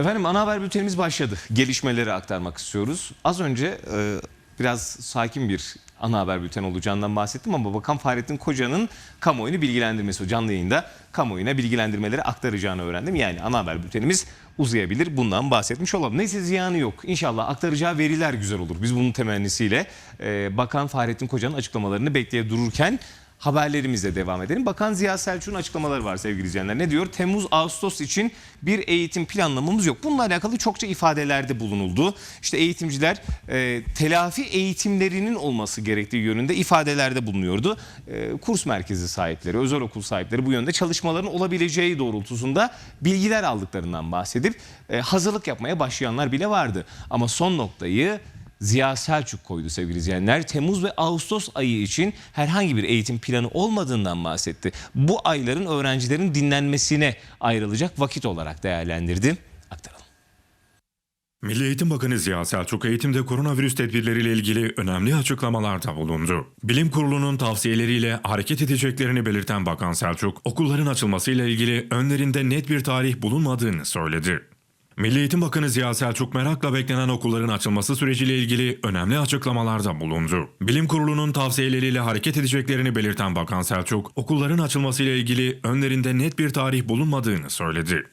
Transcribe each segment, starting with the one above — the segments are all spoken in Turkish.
Efendim ana haber bültenimiz başladı. Gelişmeleri aktarmak istiyoruz. Az önce e, biraz sakin bir ana haber bülteni olacağından bahsettim ama Bakan Fahrettin Koca'nın kamuoyunu bilgilendirmesi, canlı yayında kamuoyuna bilgilendirmeleri aktaracağını öğrendim. Yani ana haber bültenimiz uzayabilir. Bundan bahsetmiş olalım. Neyse ziyanı yok. İnşallah aktaracağı veriler güzel olur. Biz bunun temennisiyle e, Bakan Fahrettin Koca'nın açıklamalarını bekleye dururken haberlerimizle devam edelim. Bakan Ziya Selçuk'un açıklamaları var sevgili izleyenler. Ne diyor? Temmuz-Ağustos için bir eğitim planlamamız yok. Bununla alakalı çokça ifadelerde bulunuldu. İşte eğitimciler e, telafi eğitimlerinin olması gerektiği yönünde ifadelerde bulunuyordu. E, kurs merkezi sahipleri, özel okul sahipleri bu yönde çalışmaların olabileceği doğrultusunda bilgiler aldıklarından bahsedip e, hazırlık yapmaya başlayanlar bile vardı. Ama son noktayı Ziya Selçuk koydu sevgili izleyenler. Temmuz ve Ağustos ayı için herhangi bir eğitim planı olmadığından bahsetti. Bu ayların öğrencilerin dinlenmesine ayrılacak vakit olarak değerlendirdi. Aktaralım. Milli Eğitim Bakanı Ziya Selçuk eğitimde koronavirüs tedbirleriyle ilgili önemli açıklamalarda bulundu. Bilim Kurulu'nun tavsiyeleriyle hareket edeceklerini belirten Bakan Selçuk, okulların açılmasıyla ilgili önlerinde net bir tarih bulunmadığını söyledi. Milli Eğitim Bakanı Ziya Selçuk merakla beklenen okulların açılması süreciyle ilgili önemli açıklamalarda bulundu. Bilim Kurulu'nun tavsiyeleriyle hareket edeceklerini belirten Bakan Selçuk, okulların açılmasıyla ilgili önlerinde net bir tarih bulunmadığını söyledi.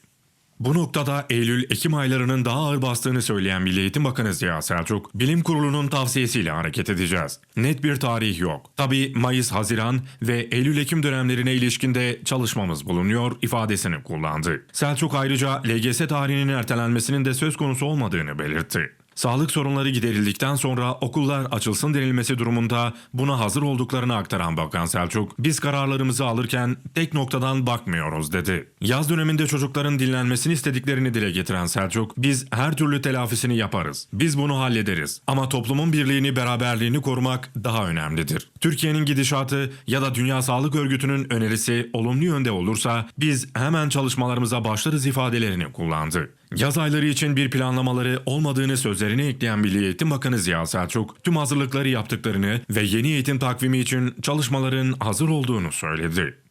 Bu noktada Eylül-Ekim aylarının daha ağır bastığını söyleyen Milli Eğitim Bakanı Ziya Selçuk, Bilim Kurulu'nun tavsiyesiyle hareket edeceğiz. Net bir tarih yok. Tabi Mayıs-Haziran ve Eylül-Ekim dönemlerine ilişkinde çalışmamız bulunuyor ifadesini kullandı. Selçuk ayrıca LGS tarihinin ertelenmesinin de söz konusu olmadığını belirtti. Sağlık sorunları giderildikten sonra okullar açılsın denilmesi durumunda buna hazır olduklarını aktaran Bakan Selçuk, biz kararlarımızı alırken tek noktadan bakmıyoruz dedi. Yaz döneminde çocukların dinlenmesini istediklerini dile getiren Selçuk, biz her türlü telafisini yaparız. Biz bunu hallederiz. Ama toplumun birliğini, beraberliğini korumak daha önemlidir. Türkiye'nin gidişatı ya da Dünya Sağlık Örgütü'nün önerisi olumlu yönde olursa biz hemen çalışmalarımıza başlarız ifadelerini kullandı. Yaz ayları için bir planlamaları olmadığını sözlerine ekleyen Milli Eğitim Bakanı Ziya Selçuk, tüm hazırlıkları yaptıklarını ve yeni eğitim takvimi için çalışmaların hazır olduğunu söyledi.